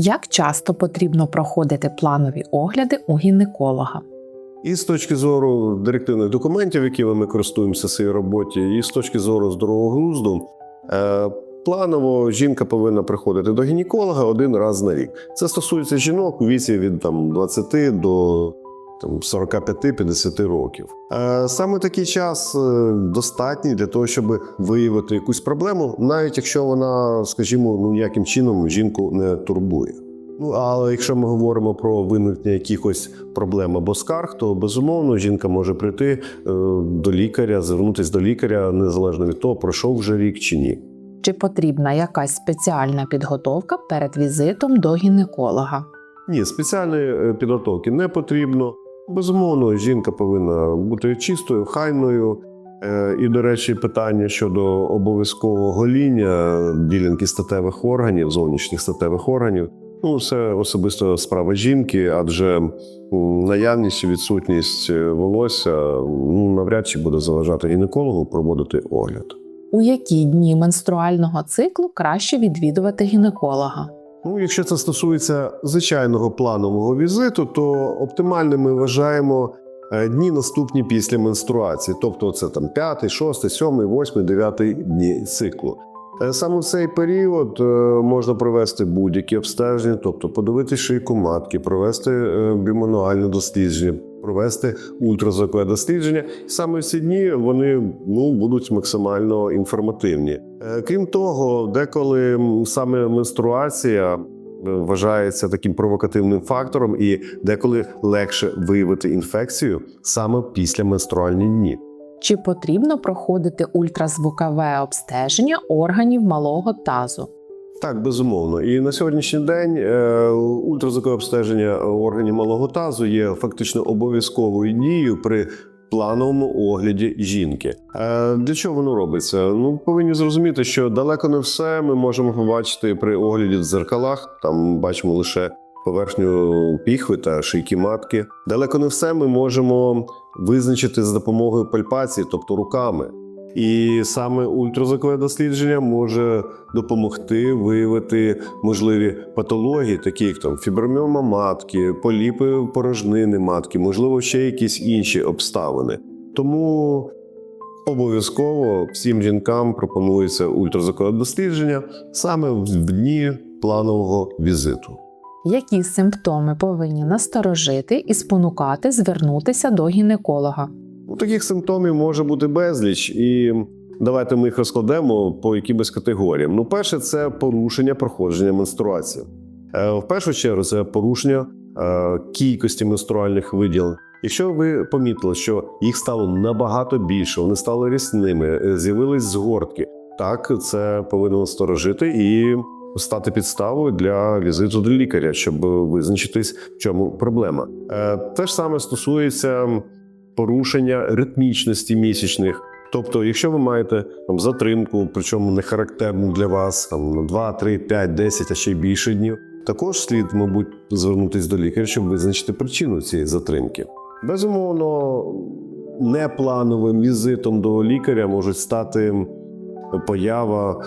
Як часто потрібно проходити планові огляди у гінеколога? І з точки зору директивних документів, якими ми користуємося в своїй роботі, і з точки зору здорового глузду, е, планово жінка повинна приходити до гінеколога один раз на рік. Це стосується жінок у віці від там, 20 до 45-50 років. Е, Саме такий час е, достатній для того, щоб виявити якусь проблему, навіть якщо вона, скажімо, ну ніяким чином жінку не турбує. Ну, але якщо ми говоримо про виникнення якихось проблем або скарг, то безумовно жінка може прийти е, до лікаря, звернутися до лікаря незалежно від того, пройшов вже рік чи ні. Чи потрібна якась спеціальна підготовка перед візитом до гінеколога? Ні, спеціальної підготовки не потрібно. Безумовно, жінка повинна бути чистою, хайною. Е, І, до речі, питання щодо обов'язкового гоління ділянки статевих органів, зовнішніх статевих органів. Ну, це особисто справа жінки, адже наявність і відсутність е, волосся ну, навряд чи буде заважати гінекологу проводити огляд. У які дні менструального циклу краще відвідувати гінеколога? Ну, якщо це стосується звичайного планового візиту, то оптимальним ми вважаємо е, дні наступні після менструації, тобто це там 5, 6, 7, 8, 9 дні циклу. Е, Саме в цей період е, можна провести будь-які обстеження, тобто подивитися шийку матки, провести е, бімануальне дослідження, провести ультразвукове дослідження. І саме ці дні вони ну, будуть максимально інформативні. Е, Крім того, деколи саме менструація е, вважається таким провокативним фактором, і деколи легше виявити інфекцію саме після менструальні дні. Чи потрібно проходити ультразвукове обстеження органів малого тазу? Так, безумовно. І на сьогоднішній день е, ультразвукове обстеження органів малого тазу є фактично обов'язковою дією при плановому огляді жінки. Е, для чого воно робиться? Ну, повинні зрозуміти, що далеко не все ми можемо побачити при огляді в дзеркалах. Там бачимо лише поверхню піхви та шийки матки. Далеко не все ми можемо визначити за допомогою пальпації, тобто руками. І саме ультразвукове дослідження може допомогти виявити можливі патології, такі як там фіброміома матки, поліпи порожнини матки, можливо, ще якісь інші обставини. Тому обов'язково всім жінкам пропонується ультразвукове дослідження саме в дні планового візиту. Які симптоми повинні насторожити і спонукати звернутися до гінеколога? Ну, таких симптомів може бути безліч, і давайте ми їх розкладемо по якимось категоріям. Ну, перше, це порушення проходження менструації. Е, В першу чергу, це порушення е, кількості менструальних виділень. Якщо ви помітили, що їх стало набагато більше, вони стали рясними, е, з'явились згортки, так це повинно насторожити і стати підставою для візиту до лікаря, щоб визначитись, в чому проблема. Те ж саме стосується порушення ритмічності місячних. Тобто, якщо ви маєте там затримку, причому не характерну для вас, там на 2, 3, 5, 10, а ще й більше днів, також слід, мабуть, звернутися до лікаря, щоб визначити причину цієї затримки. Безумовно, неплановим візитом до лікаря можуть стати поява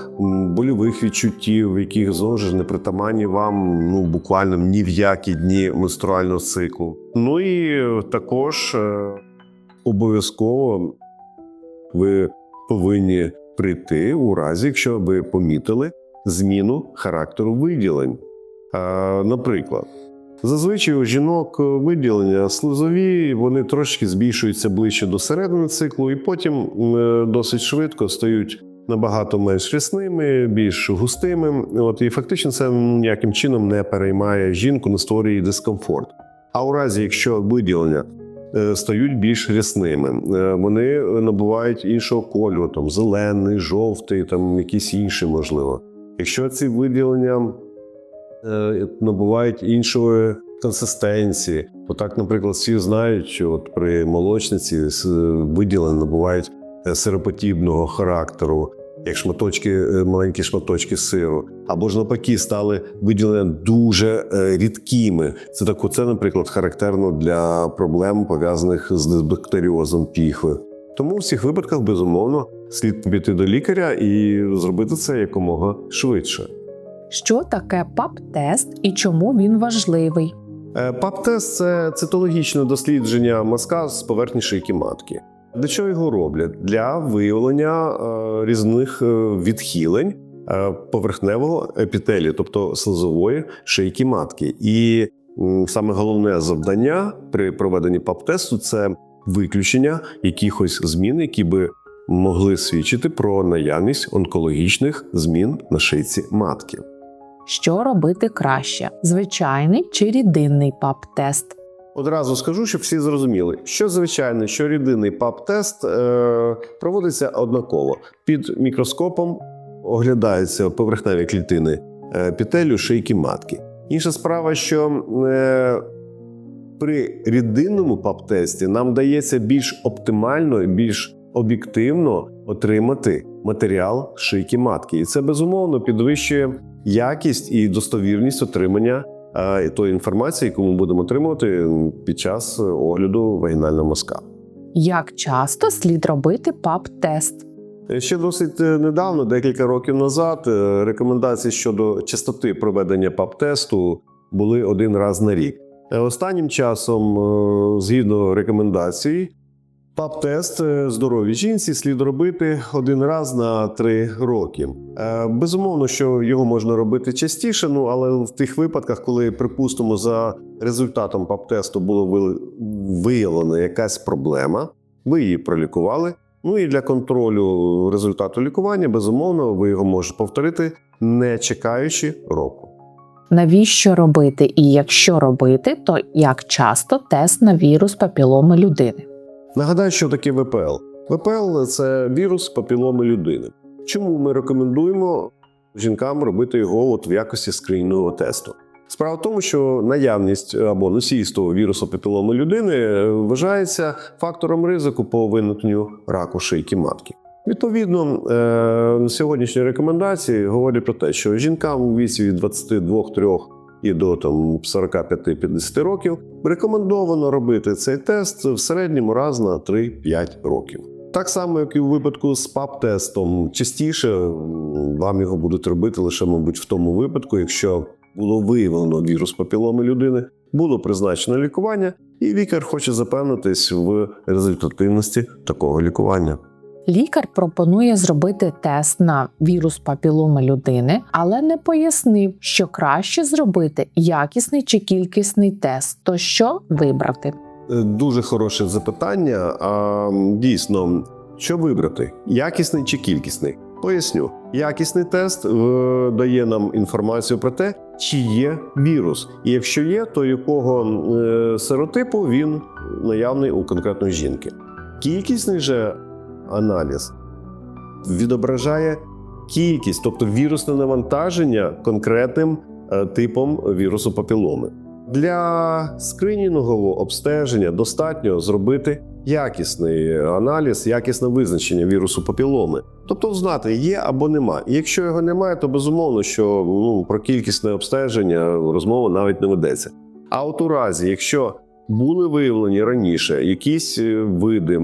больових відчуттів, яких знову ж непритаманні вам ну буквально ні в які дні менструального циклу. Ну і також е, обов'язково ви повинні прийти у разі, якщо ви помітили зміну характеру виділень. Наприклад, зазвичай у жінок виділення слизові, вони трошки збільшуються ближче до середини циклу, і потім е, досить швидко стають набагато менш рясними, більш густими. От і фактично це ніяким чином не переймає жінку, не створює дискомфорт. А у разі, якщо виділення стають більш рясними, е, вони набувають іншого кольору, там зелений, жовтий, там якісь інші, можливо. Якщо ці виділення е, набувають іншої консистенції, отак, наприклад, всі знають, що от при молочниці виділення набувають е, сироподібного характеру, як шматочки, е, маленькі шматочки сиру, або ж навпаки стали виділення дуже е, рідкими. Це так, це, наприклад, характерно для проблем пов'язаних з дисбактеріозом піхви. Тому в всіх випадках, безумовно, слід піти до лікаря і зробити це якомога швидше. Що таке ПАП-тест і чому він важливий? Е, ПАП-тест це цитологічне дослідження мазка з поверхні шийки матки. Для чого його роблять? Для виявлення е, різних е, відхилень е, поверхневого епітелію, тобто слизової шийки матки. І саме головне завдання при проведенні ПАП-тесту це виключення якихось змін, які би могли свідчити про наявність онкологічних змін на шийці матки. Що робити краще: звичайний чи рідинний ПАП-тест? Одразу скажу, щоб всі зрозуміли, що звичайно, що рідинний ПАП-тест е, проводиться однаково. Під мікроскопом оглядаються поверхневі клітини е, пітелю шийки матки. Інша справа, що е, при рідинному ПАП-тесті нам дається більш оптимально і більш об'єктивно отримати матеріал шийки матки, і це безумовно підвищує якість і достовірність отримання тої інформації, яку ми будемо отримувати під час огляду вагінального мазка. Як часто слід робити ПАП-тест? Е, Ще досить е, недавно, декілька років назад, е, рекомендації щодо частоти проведення ПАП-тесту були один раз на рік. Е, Останнім часом, е, згідно рекомендацій, ПАП-тест е, здоровій жінці слід робити один раз на три роки. Е, Безумовно, що його можна робити частіше, ну але в тих випадках, коли, припустимо, за результатом ПАП-тесту було ви- виявлено якась проблема, ви її пролікували. Ну і для контролю результату лікування, безумовно, ви його можете повторити, не чекаючи року. Навіщо робити? І якщо робити, то як часто тест на вірус папіломи людини? Нагадаю, що таке ВПЛ. ВПЛ це вірус папіломи людини. Чому ми рекомендуємо жінкам робити його от в якості скринінгового тесту? Справа в тому, що наявність або носійство вірусу папіломи людини вважається фактором ризику по виникненню раку шийки матки. Відповідно, е, сьогоднішні рекомендації говорять про те, що жінкам у віці від 22-3 і до там 45-50 років рекомендовано робити цей тест в середньому раз на 3-5 років. Так само, як і у випадку з ПАП-тестом, частіше вам його будуть робити лише, мабуть, в тому випадку, якщо було виявлено вірус папіломи людини, було призначено лікування, і лікар хоче запевнитись в результативності такого лікування. Лікар пропонує зробити тест на вірус папіломи людини, але не пояснив, що краще зробити якісний чи кількісний тест. То що вибрати? Е, Дуже хороше запитання. А дійсно, що вибрати: якісний чи кількісний? Поясню, якісний тест е, дає нам інформацію про те, чи є вірус, і якщо є, то якого е, серотипу він наявний у конкретної жінки. Кількісний же аналіз відображає кількість, тобто вірусне навантаження конкретним е, типом вірусу папіломи. Для скринінгового обстеження достатньо зробити якісний аналіз, якісне визначення вірусу папіломи. Тобто знати, є або нема. Якщо його немає, то безумовно, що ну, про кількісне обстеження розмова навіть не ведеться. А от у разі, якщо були виявлені раніше якісь е, види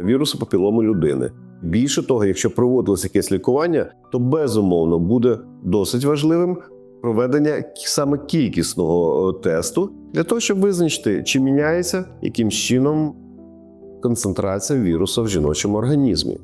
вірусу папілому людини, більше того, якщо проводилось якесь лікування, то безумовно буде досить важливим проведення саме кількісного е, тесту для того, щоб визначити, чи міняється яким чином концентрація вірусу в жіночому організмі.